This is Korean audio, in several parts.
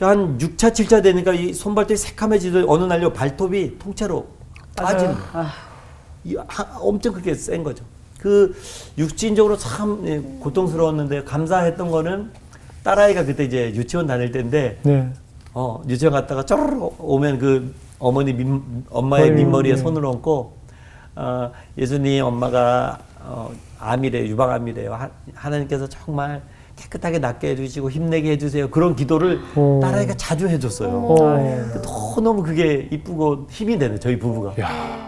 한 6차, 7차 되니까 이 손발톱이 새카매지더 어느 날요 발톱이 통째로 빠지는 거예요. 아, 이 하- 엄청 그게 센 거죠. 그 육신적으로 참 예, 고통스러웠는데 감사했던 거는 딸아이가 그때 이제 유치원 다닐 때인데 네. 어, 유치원 갔다가 쪼르르 오면 그 어머니 민, 엄마의 민머리에 네. 손을 얹고 어, 예수님 엄마가 어, 암이래 유방암이래요. 하, 하나님께서 정말 깨끗하게 낫게 해주시고 힘내게 해주세요. 그런 기도를 오. 딸아이가 자주 해줬어요. 어. 너 너무 그게 이쁘고 힘이 되네 저희 부부가. 야.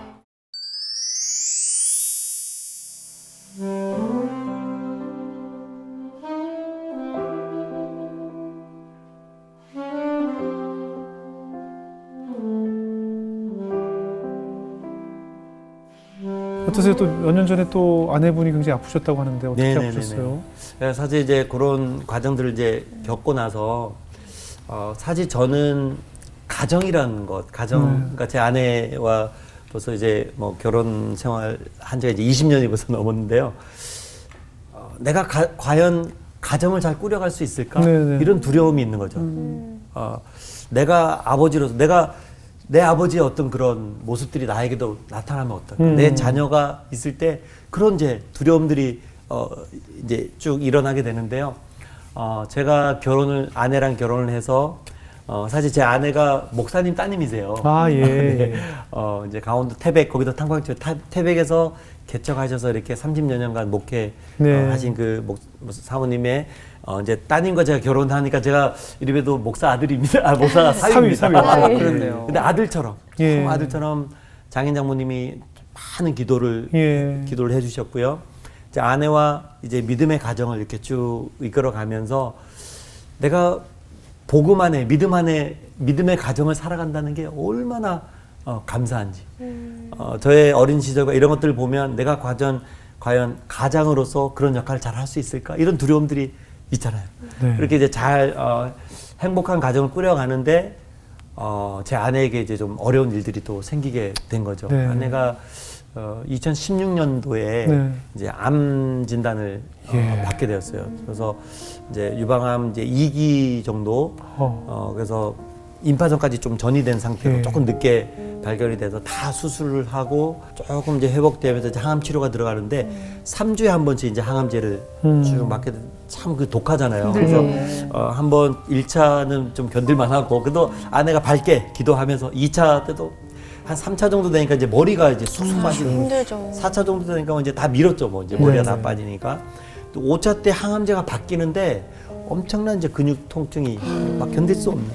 어떠세요? 또 몇 년 전에 또 아내분이 굉장히 아프셨다고 하는데 어떻게 네네네네. 아프셨어요? 네, 사실 이제 그런 과정들을 이제 겪고 나서 어, 사실 저는 가정이라는 것, 가정, 네. 그러니까 제 아내와 벌써 이제 뭐 결혼 생활 한 지가 이제 20년이 벌써 넘었는데요. 어, 내가 가- 과연 가정을 잘 꾸려갈 수 있을까? 네네. 이런 두려움이 있는 거죠. 어, 내가 아버지로서 내가 내 아버지의 어떤 그런 모습들이 나에게도 나타나면 어떨까? 음. 내 자녀가 있을 때 그런 이제 두려움들이 어, 이제 쭉 일어나게 되는데요. 어, 제가 결혼을 아내랑 결혼을 해서 어, 사실 제 아내가 목사님 따님이세요. 아, 예. 네. 어, 이제 강원도 태백 거기도 탄광교 타- 태백에서 개척하셔서 이렇게 30여 년간 목회 네. 어, 하신 그 목, 사모님의 어, 이제 따님과 제가 결혼하니까 제가 이름에도 목사 아들입니다. 아, 목사 사위입니다. 사위, 사위. 아, 그렇네요. 근데 아들처럼 예. 참 아들처럼 장인 장모님이 많은 기도를 예. 기도를 해주셨고요. 이제 아내와 이제 믿음의 가정을 이렇게 쭉 이끌어가면서 내가 복음 안에 믿음 안에 믿음의 가정을 살아간다는 게 얼마나 어, 감사한지. 어, 저의 어린 시절과 이런 것들을 보면 내가 과연 과연 가장으로서 그런 역할을 잘 할 수 있을까 이런 두려움들이 있잖아요. 네. 그렇게 이제 잘 어, 행복한 가정을 꾸려가는데 어, 제 아내에게 이제 좀 어려운 일들이 또 생기게 된 거죠. 네. 아내가 어, 2016년도에 네. 이제 암 진단을 어, 예. 받게 되었어요. 그래서 이제 유방암 이제 2기 정도 어. 어, 그래서 임파선까지 좀 전이 된 상태로 예. 조금 늦게 발견이 돼서 다 수술을 하고 조금 이제 회복되면서 이제 항암 치료가 들어가는데 삼 3주에 한 번씩 이제 항암제를 음. 쭉 맞게 참 그 독하잖아요. 힘들죠. 그래서 어, 한번 1차는 좀 견딜만 하고 그래도 아내가 밝게 기도하면서 2차 때도 한 3차 정도 되니까 이제 머리가 이제 쑥쑥 빠지는 힘들죠. 4차 정도 되니까 이제 다 밀었죠. 뭐 이제 머리가 네. 다 빠지니까. 또 5차 때 항암제가 바뀌는데 엄청난 이제 근육 통증이 막 견딜 수 없는.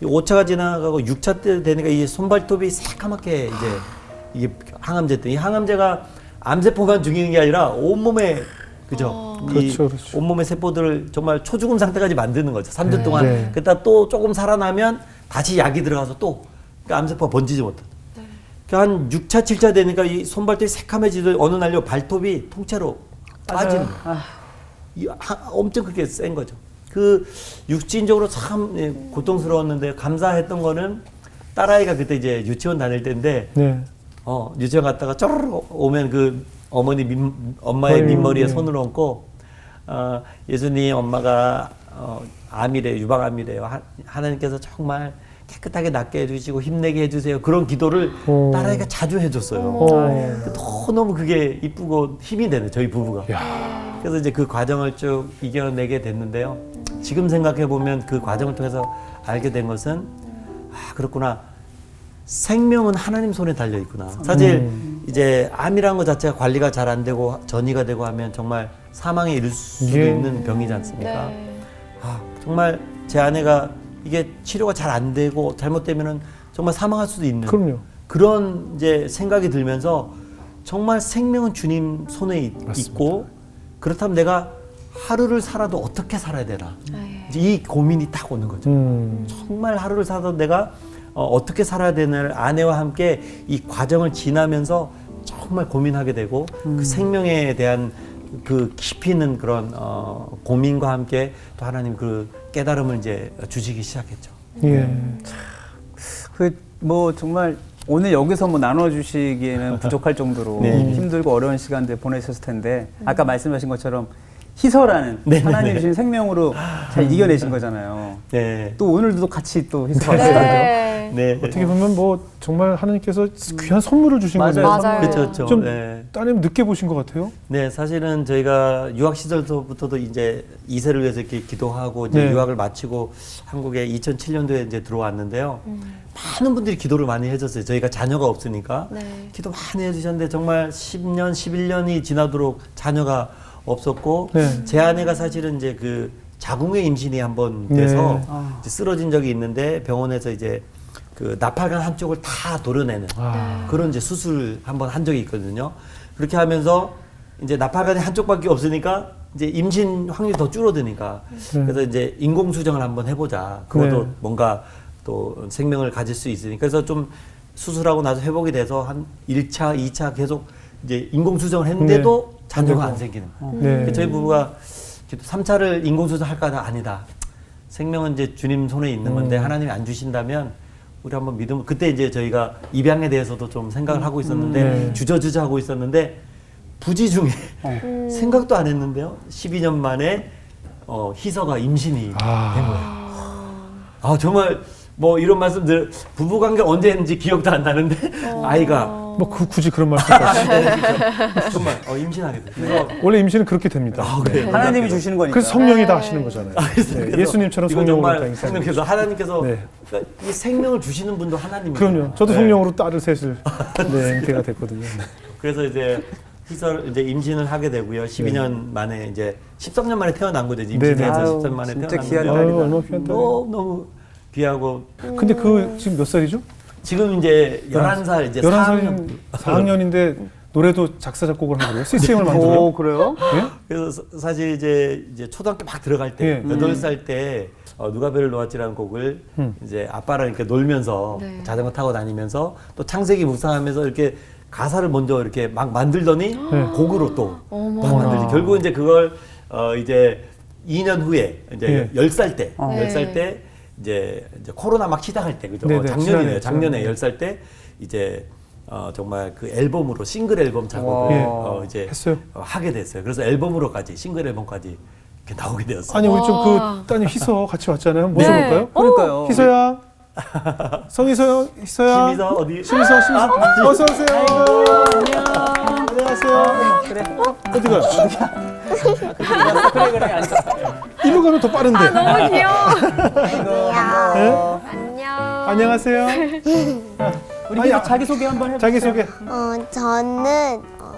이 5차가 지나가고 6차 때 되니까 이 손발톱이 새까맣게 이제 이게 항암제 때이 항암제가 암세포만 죽이는 게 아니라 온몸에 그죠? 이 그렇죠, 그렇죠. 온몸의 세포들을 정말 초죽음 상태까지 만드는 거죠. 3주 네. 동안. 네. 그러다 또 조금 살아나면 다시 약이 들어가서 또 그러니까 암세포가 번지지 못한. 그러니까 한 6차, 7차 되니까 이 손발톱이 새카매지더 어느 날요 발톱이 통째로 빠지는 거예요. 아, 이 하- 엄청 그게 센 거죠. 그 육신적으로 참 예, 고통스러웠는데 감사했던 거는 딸아이가 그때 이제 유치원 다닐 때인데 네. 어, 유치원 갔다가 쪼르르 오면 그 어머니 민, 엄마의 어휴, 민머리에 네. 손을 얹고 어, 예수님 엄마가 어, 암이래 유방암이래요. 하, 하나님께서 정말 깨끗하게 낫게 해주시고 힘내게 해주세요. 그런 기도를 오. 딸아이가 자주 해줬어요. 어. 너 너무 그게 이쁘고 힘이 되네 저희 부부가. 야. 그래서 이제 그 과정을 쭉 이겨내게 됐는데요. 지금 생각해 보면 그 과정을 통해서 알게 된 것은 아 그렇구나. 생명은 하나님 손에 달려 있구나. 사실 음. 이제 암이라는 것 자체가 관리가 잘 안 되고 전이가 되고 하면 정말 사망에 이를 수도 예. 있는 병이지 않습니까? 네. 아, 정말 제 아내가 이게 치료가 잘 안 되고 잘못되면은 정말 사망할 수도 있는 그럼요. 그런 이제 생각이 들면서 정말 생명은 주님 손에 있- 있고 그렇다면 내가 하루를 살아도 어떻게 살아야 되나 네. 이제 이 고민이 딱 오는 거죠. 음. 정말 하루를 살아도 내가 어, 떻게 살아야 되는 아내와 함께 이 과정을 지나면서 정말 고민하게 되고 그 생명에 대한 그 깊이 있는 그런 어, 고민과 함께 또 하나님 그 깨달음을 이제 주시기 시작했죠. 예. 그뭐 정말 오늘 여기서 뭐 나눠주시기에는 부족할 정도로 네. 힘들고 어려운 시간들 보내셨을 텐데 아까 말씀하신 것처럼 희서라는 네, 네, 하나님 네. 주신 생명으로 잘 이겨내신 거잖아요. 네. 또 오늘도 같이 또 희서 네. 네. 어떻게 보면 뭐 정말 하나님께서 귀한 선물을 주신 맞아요. 거네요. 맞아요. 그렇죠, 그렇죠. 좀 네. 따님 늦게 보신 것 같아요. 네, 사실은 저희가 유학 시절부터도 이제 이세를 위해서 이렇게 기도하고 이제 네. 유학을 마치고 한국에 2007년도에 이제 들어왔는데요. 많은 분들이 기도를 많이 해줬어요. 저희가 자녀가 없으니까 네. 기도 많이 해주셨는데 정말 10년, 11년이 지나도록 자녀가 없었고 네. 제 아내가 사실은 이제 그 자궁의 임신이 한 번 돼서 네. 아. 이제 쓰러진 적이 있는데 병원에서 이제 그 나팔관 한쪽을 다 도려내는 아. 그런 이제 수술 한번 한 적이 있거든요. 그렇게 하면서 이제 나팔관이 한쪽밖에 없으니까 이제 임신 확률이 더 줄어드니까 네. 그래서 이제 인공 수정을 한번 해보자. 그것도 네. 뭔가 또 생명을 가질 수 있으니까 그래서 좀 수술하고 나서 회복이 돼서 한 1차, 2차 계속 이제 인공 수정을 했는데도 네. 자녀가 안. 생기는 거예요. 네. 그래서 저희 부부가 3차를 인공 수정 할까 다 아니다. 생명은 이제 주님 손에 있는 건데 음. 하나님이 안 주신다면 우리 한번 믿음 그때 이제 저희가 입양에 대해서도 좀 생각을 하고 있었는데 네. 주저주저 하고 있었는데 부지 중에 음. 생각도 안 했는데요. 12년 만에 어, 희서가 임신이 아. 된 거예요. 아 정말 뭐 이런 말씀들 부부 관계 언제 했는지 기억도 안 나는데 아이가 뭐 그, 굳이 그런 말씀까지. 정말 어, 임신하게. 그래서 원래 임신은 그렇게 됩니다. 아, 그래요? 하나님이 주시는 거니까. 그래서 성령이 다 네. 하시는 거잖아요. 그래서 네, 예수님처럼 이건 성령으로 다 정말 인사해 성령께서 하나님께서 네. 그러니까 이 생명을 주시는 분도 하나님이에요. 그럼요. 저도 네. 성령으로 딸을 셋을 네, 잉태가 됐거든요. 네. 그래서 이제 희설 이제 임신을 하게 되고요. 12년 만에 이제 13년 만에 태어난 거죠. 네, 네. 임신해서 아유, 13년 만에 진짜 태어난 귀한 거예요. 딸이다. 아유, 얼마나 귀한 딸이에요. 너무 너무 귀하고 근데 그 지금 몇 살이죠? 지금 이제 11살 이제 11살 4학년인데 노래도 작사 작곡을 하고 그래요? CCM을 만들어요? 오 그래요? 예? 그래서 사- 사실 이제 이제 초등학교 막 들어갈 때 예. 여덟 살 때 어, 누가 배를 놓았지라는 곡을 음. 이제 아빠랑 이렇게 놀면서 네. 자전거 타고 다니면서 또 창세기 묵상하면서 이렇게 가사를 먼저 이렇게 막 만들더니 네. 곡으로 또. 막 만들지. 결국 이제 그걸 어 이제 2년 후에 이제 예. 열 10살 때, 어. 열 10살 네. 때 이제 이제 코로나 막 시작할 때 그죠? 네, 어, 네, 작년이네요. 지난해, 작년에 지난해. 열 살 때 이제 어 정말 그 앨범으로 싱글 앨범 작업을 와. 어 이제 했어요? 어, 하게 됐어요. 그래서 앨범으로까지 싱글 앨범까지 이렇게 나오게 되었어요. 아니 우리 좀 와. 그 따님 희서 같이 왔잖아요. 네. 모셔볼까요? 그러니까요. 희서야. 성희서, 희서야. 심희서 어디? 심희서, 심희서. 어서 오세요. 안녕하세요. 그래. 어디 가? 그래 그래 앉아. 가면 더 빠른데. 아, 너무 귀여워. 네? 안녕. 안녕하세요. 우리 아니, 아, 자기 소개 한번 해보세요. 자기 소개. 어, 저는 어,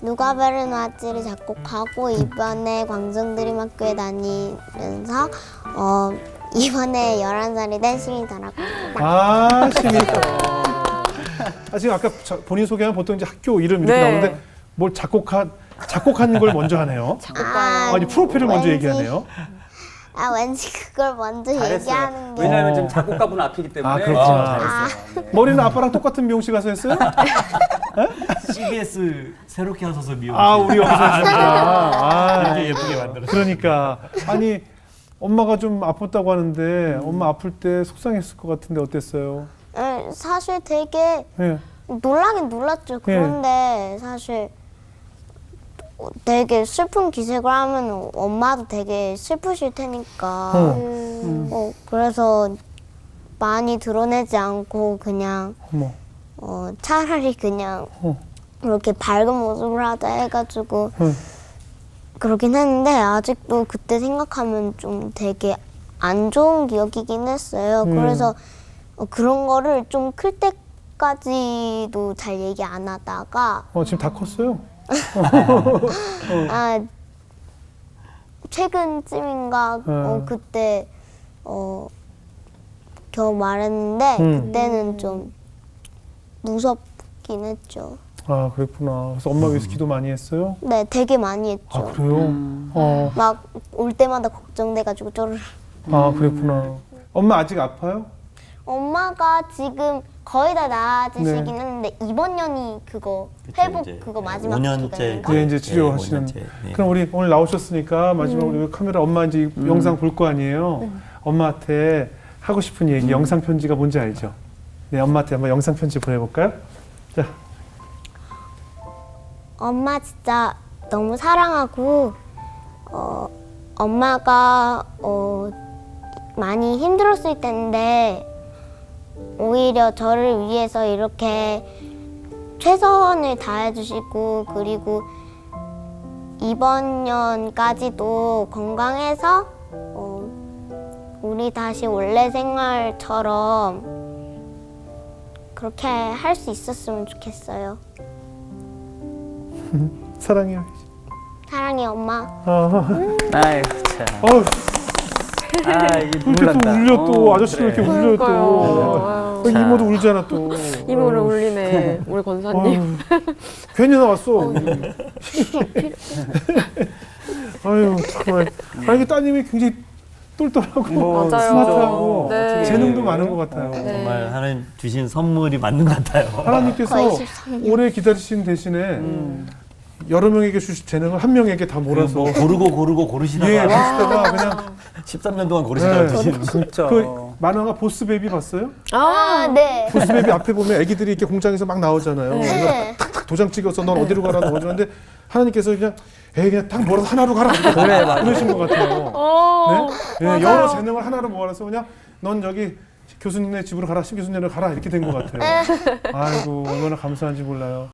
누가 베르나치를 작곡하고 이번에 광성드림학교에 다니면서 어, 이번에 11살이 된 시민자라고 합니다. 아, 심희서. 아, 지금 아까 자- 본인 소개하면 보통 이제 학교 이름 이렇게 네. 나오는데 뭘 작곡한 작곡한 걸 먼저 하네요. 작곡가요. 아니 프로필을 먼저 왠지- 얘기하네요. 아, 왠지 그걸 먼저 잘했어요. 얘기하는 게 왜냐하면 어. 지금 작곡가분 앞이기 때문에 아, 그렇구나. 어, 잘했어요. 네. 머리는 아빠랑 똑같은 미용실 가서 했어요? CBS 새롭게 하소서 미용. 아, 우리 여기서. 아, 이렇게 예쁘게 만들었어요. 그러니까 아니 엄마가 좀 아팠다고 하는데 엄마 아플 때 속상했을 것 같은데 어땠어요? 에, 사실 되게 예. 놀라긴 놀랐죠. 그런데 사실 되게 슬픈 기색을 하면 엄마도 되게 슬프실 테니까 어. 음. 어, 그래서 많이 드러내지 않고 그냥 어머. 어, 차라리 그냥 어. 이렇게 밝은 모습을 하자 해가지고 응. 그러긴 했는데 아직도 그때 생각하면 좀 되게 안 좋은 기억이긴 했어요. 음. 그래서 어, 그런 거를 좀 클 때까지도 잘 얘기 안 하다가 어, 지금 다 컸어요? 아 최근쯤인가 어, 음. 그때 어 겨우 말했는데 음. 그때는 좀 무섭긴 했죠. 아, 그랬구나. 그래서 엄마 위해서 기도 많이 했어요? 네, 되게 많이 했죠. 아, 그래요? 어. 막 올 때마다 걱정돼가지고 쪼르르. 아, 그랬구나. 엄마 아직 아파요? 엄마가 지금 거의 다 나아지시긴 네. 했는데 이번 년이 그거 그쵸, 회복 이제 그거 마지막 5년째 기간인가? 네, 이제 네, 치료하시는. 5년째, 네. 그럼 우리 오늘 나오셨으니까 마지막으로 여기 카메라 엄마 이제 이 영상 볼 거 아니에요? 엄마한테 하고 싶은 얘기, 영상 편지가 뭔지 알죠? 네, 엄마한테 한번 영상 편지 보내볼까요? 자, 엄마 진짜 너무 사랑하고 어, 엄마가 어, 많이 힘들었을 텐데 오히려 저를 위해서 이렇게 최선을 다해주시고 그리고 이번 년까지도 건강해서 어, 우리 다시 원래 생활처럼 그렇게 할 수 있었으면 좋겠어요. 사랑해요. 사랑해 엄마. 아, 아이 참. 어우, 아 이게 이렇게 또. 울려 또 어, 아저씨도 그래. 이렇게 울려 또. 그러니까요. 어, 이모도 울잖아 또. 이모를 울리네. 우리 권사님. 어휴, 괜히 나왔어. 아유 정말. 아 이게 따님이 굉장히 똘똘하고 뭐, 맞아요. 스마트하고 네. 재능도 많은 것 같아요. 네. 정말 하나님 주신 선물이 맞는 것 같아요. 하나님께서 거의 13년. 오래 기다리신 대신에 여러 명에게 주신 재능을 한 명에게 다 몰아서 뭐 고르고 고르고 고르시다가 예, 그러시다가 그냥 13년 동안 고르시다가 네. 주시는 거. 진짜. 그 만화가 보스 베이비 봤어요? 아, 네. 보스 베이비 앞에 보면 애기들이 이렇게 공장에서 막 나오잖아요. 네. 탁 도장 찍어서 넌 어디로 가라, 넌 어디로 가는데 하나님께서 그냥 에이 그냥 딱 몰아서 하나로 가라. 그러신 것 같아요. 어. 네? 예, 맞아요. 여러 재능을 하나로 모아서 그냥 넌 여기 교수님네 집으로 가라, 심 교수님네 가라 이렇게 된 것 같아요. 아이고 얼마나 감사한지 몰라요.